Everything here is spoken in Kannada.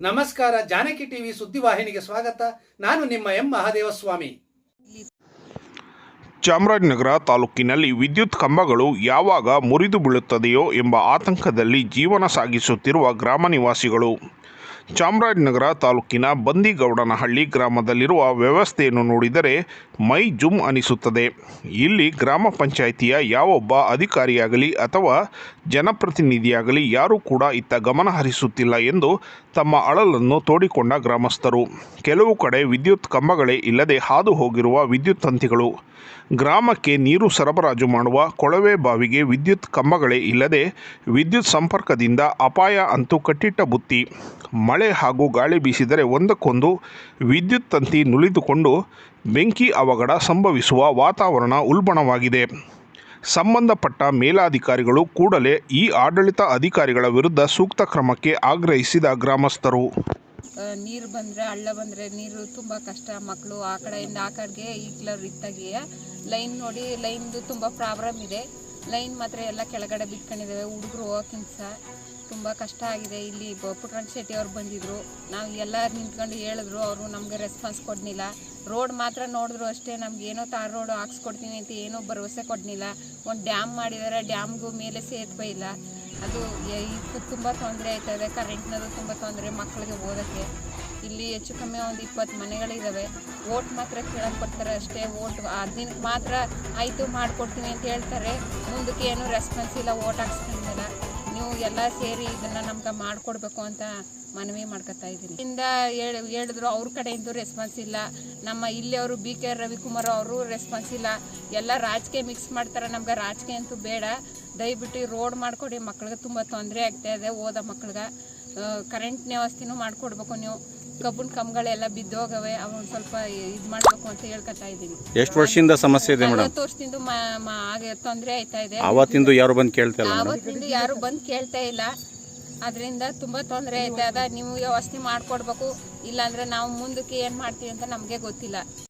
ನಮಸ್ಕಾರ, ಜಾನಕಿ ಟಿವಿ ಸುದ್ದಿವಾಹಿನಿಗೆ ಸ್ವಾಗತ. ನಾನು ನಿಮ್ಮ ಎಂ ಮಹಾದೇವಸ್ವಾಮಿ. ಚಾಮರಾಜನಗರ ತಾಲೂಕಿನಲ್ಲಿ ವಿದ್ಯುತ್ ಕಂಬಗಳು ಯಾವಾಗ ಮುರಿದು ಬೀಳುತ್ತದೆಯೋ ಎಂಬ ಆತಂಕದಲ್ಲಿ ಜೀವನ ಸಾಗಿಸುತ್ತಿರುವ ಗ್ರಾಮ ನಿವಾಸಿಗಳು. ಚಾಮರಾಜನಗರ ತಾಲೂಕಿನ ಬಂದಿಗೌಡನಹಳ್ಳಿ ಗ್ರಾಮದಲ್ಲಿರುವ ವ್ಯವಸ್ಥೆಯನ್ನು ನೋಡಿದರೆ ಮೈ ಜುಮ್ ಅನಿಸುತ್ತದೆ. ಇಲ್ಲಿ ಗ್ರಾಮ ಪಂಚಾಯಿತಿಯ ಯಾವೊಬ್ಬ ಅಧಿಕಾರಿಯಾಗಲಿ ಅಥವಾ ಜನಪ್ರತಿನಿಧಿಯಾಗಲಿ ಯಾರೂ ಕೂಡ ಇತ್ತ ಗಮನ ಹರಿಸುತ್ತಿಲ್ಲ ಎಂದು ತಮ್ಮ ಅಳಲನ್ನು ತೋಡಿಕೊಂಡ ಗ್ರಾಮಸ್ಥರು. ಕೆಲವು ಕಡೆ ವಿದ್ಯುತ್ ಕಂಬಗಳೇ ಇಲ್ಲದೆ ಹಾದು ಹೋಗಿರುವ ವಿದ್ಯುತ್ ತಂತಿಗಳು. ಗ್ರಾಮಕ್ಕೆ ನೀರು ಸರಬರಾಜು ಮಾಡುವ ಕೊಳವೆ ಬಾವಿಗೆ ವಿದ್ಯುತ್ ಕಂಬಗಳೇ ಇಲ್ಲದೆ ವಿದ್ಯುತ್ ಸಂಪರ್ಕದಿಂದ ಅಪಾಯ ಅಂತೂ ಕಟ್ಟಿಟ್ಟ ಬುತ್ತಿ. ಮಳೆ ಹಾಗೂ ಗಾಳಿ ಬೀಸಿದರೆ ಒಂದಕ್ಕೊಂದು ವಿದ್ಯುತ್ ತಂತಿ ನುಳಿದುಕೊಂಡು ಬೆಂಕಿ ಅವಘಡ ಸಂಭವಿಸುವ ವಾತಾವರಣ ಉಲ್ಬಣವಾಗಿದೆ. ಸಂಬಂಧಪಟ್ಟ ಮೇಲಾಧಿಕಾರಿಗಳು ಕೂಡಲೇ ಈ ಆಡಳಿತ ಅಧಿಕಾರಿಗಳ ವಿರುದ್ಧ ಸೂಕ್ತ ಕ್ರಮಕ್ಕೆ ಆಗ್ರಹಿಸಿದ ಗ್ರಾಮಸ್ಥರು. ನೀರು ಬಂದರೆ, ಹಳ್ಳ ಬಂದರೆ ನೀರು ತುಂಬ ಕಷ್ಟ. ಮಕ್ಕಳು ಆ ಕಡೆಯಿಂದ ಆ ಕಡೆಗೆ ಈಗ್ಲವ್ರು ಇತ್ತಾಗೆ ಲೈನ್ ನೋಡಿ ಲೈನ್ದು ತುಂಬ ಪ್ರಾಬ್ಲಮ್ ಇದೆ. ಲೈನ್ ಮಾತ್ರ ಎಲ್ಲ ಕೆಳಗಡೆ ಬಿಟ್ಕೊಂಡಿದ್ದಾವೆ. ಹುಡುಗರು ಹೋಗಕ್ಕಿಂತ ತುಂಬ ಕಷ್ಟ ಆಗಿದೆ. ಇಲ್ಲಿ ಪುಟ್ಟರಂಗ ಶೆಟ್ಟಿ ಅವ್ರು ಬಂದಿದ್ರು. ನಾವು ಎಲ್ಲರು ನಿಂತ್ಕೊಂಡು ಹೇಳಿದ್ರು, ಅವರು ನಮಗೆ ರೆಸ್ಪಾನ್ಸ್ ಕೊಡಲಿಲ್ಲ ರೋಡ್ ಮಾತ್ರ ನೋಡಿದ್ರು ಅಷ್ಟೇ, ನಮ್ಗೆ ಏನೋ ತಾರ್ ರೋಡ್ ಹಾಕ್ಸ್ಕೊಡ್ತೀನಿ ಅಂತ ಏನೋ ಭರವಸೆ ಕೊಡಲಿಲ್ಲ ಒಂದು ಡ್ಯಾಮ್ ಮಾಡಿದ್ದಾರೆ ಡ್ಯಾಮ್ಗೂ ಮೇಲೆ ಸೇತುವೆ ಇಲ್ಲ. ಅದು ಇದು ತುಂಬ ತೊಂದರೆ ಆಯ್ತದೆ ಕರೆಂಟ್ನದು ತುಂಬ ತೊಂದರೆ ಮಕ್ಕಳಿಗೆ ಓದೋಕ್ಕೆ. ಇಲ್ಲಿ ಹೆಚ್ಚು ಕಮ್ಮಿ ಒಂದು ಇಪ್ಪತ್ತು ಮನೆಗಳಿದ್ದಾವೆ ಓಟ್ ಮಾತ್ರ ಕೇಳಕ್ಕೆ ಬರ್ತಾರೆ ಅಷ್ಟೇ ಓಟ್ ದಿನಕ್ಕೆ ಮಾತ್ರ ಆಯಿತು ಮಾಡಿಕೊಡ್ತೀನಿ ಅಂತ ಹೇಳ್ತಾರೆ. ಮುಂದಕ್ಕೆ ಏನೂ ರೆಸ್ಪಾನ್ಸ್ ಇಲ್ಲ ಓಟ್ ಹಾಕ್ಸ್ಕೊಂಡ್ಮೇಲೆ ನೀವು ಎಲ್ಲ ಸೇರಿ ಇದನ್ನ ನಮ್ಗೆ ಮಾಡಿಕೊಡ್ಬೇಕು ಅಂತ ಮನವಿ ಮಾಡ್ಕೊತಾ ಇದ್ದೀನಿ ಇಂದ ಹೇಳಿ, ಹೇಳಿದ್ರು ಅವ್ರ ಕಡೆಯಿಂದ ರೆಸ್ಪಾನ್ಸ್ ಇಲ್ಲ. ನಮ್ಮ ಇಲ್ಲಿ ಅವರು ಬಿ ಕೆ ರವಿಕುಮಾರ್ ಅವರು ರೆಸ್ಪಾನ್ಸ್ ಇಲ್ಲ. ಎಲ್ಲ ರಾಜಕೀಯ ಮಿಕ್ಸ್ ಮಾಡ್ತಾರೆ, ನಮ್ಗೆ ರಾಜಕೀಯ ಅಂತೂ ಬೇಡ. ದಯವಿಟ್ಟು ರೋಡ್ ಮಾಡಿಕೊಡಿ, ಮಕ್ಳಿಗೆ ತುಂಬ ತೊಂದರೆ ಆಗ್ತಾ ಇದೆ, ಓದೋ ಮಕ್ಳಿಗೆ ಕರೆಂಟ್ ವ್ಯವಸ್ಥೆನೂ ಮಾಡಿಕೊಡ್ಬೇಕು ನೀವು. ಕಬ್ಬನ್ ಕಂಬಗಳೆಲ್ಲ ಬಿದ್ದೋಗವೆ ಅವನ್ ಸ್ವಲ್ಪ ಇದು ಮಾಡಬೇಕು ಅಂತ ಹೇಳ್ಕೊತಾ ಇದೀನಿ ಎಷ್ಟು ವರ್ಷದಿಂದ ಸಮಸ್ಯೆ ಇದೆ ಮೇಡಮ್? ವರ್ಷದಿಂದ ಮ- ಮ- ಹಾಗೆ ತೊಂದರೆ ಆಯ್ತಾ ಇದೆ. ಅವತ್ತಿಂದ ಯಾರು ಬಂದು ಕೇಳ್ತಾ ಇಲ್ಲ ಮೇಡಮ್? ಆವತ್ತಿಂದ ಯಾರು ಬಂದು ಕೇಳ್ತಾ ಇಲ್ಲ. ಅದರಿಂದ ತುಂಬಾ ತೊಂದರೆ ಆಯ್ತಾ ಅದ ನೀವು ವ್ಯವಸ್ಥೆ ಮಾಡಿಕೊಡ್ಬೇಕು. ಇಲ್ಲಾಂದ್ರೆ ನಾವು ಮುಂದಕ್ಕೆ ಏನು ಮಾಡ್ತೀವಿ ಅಂತ ನಮಗೆ ಗೊತ್ತಿಲ್ಲ.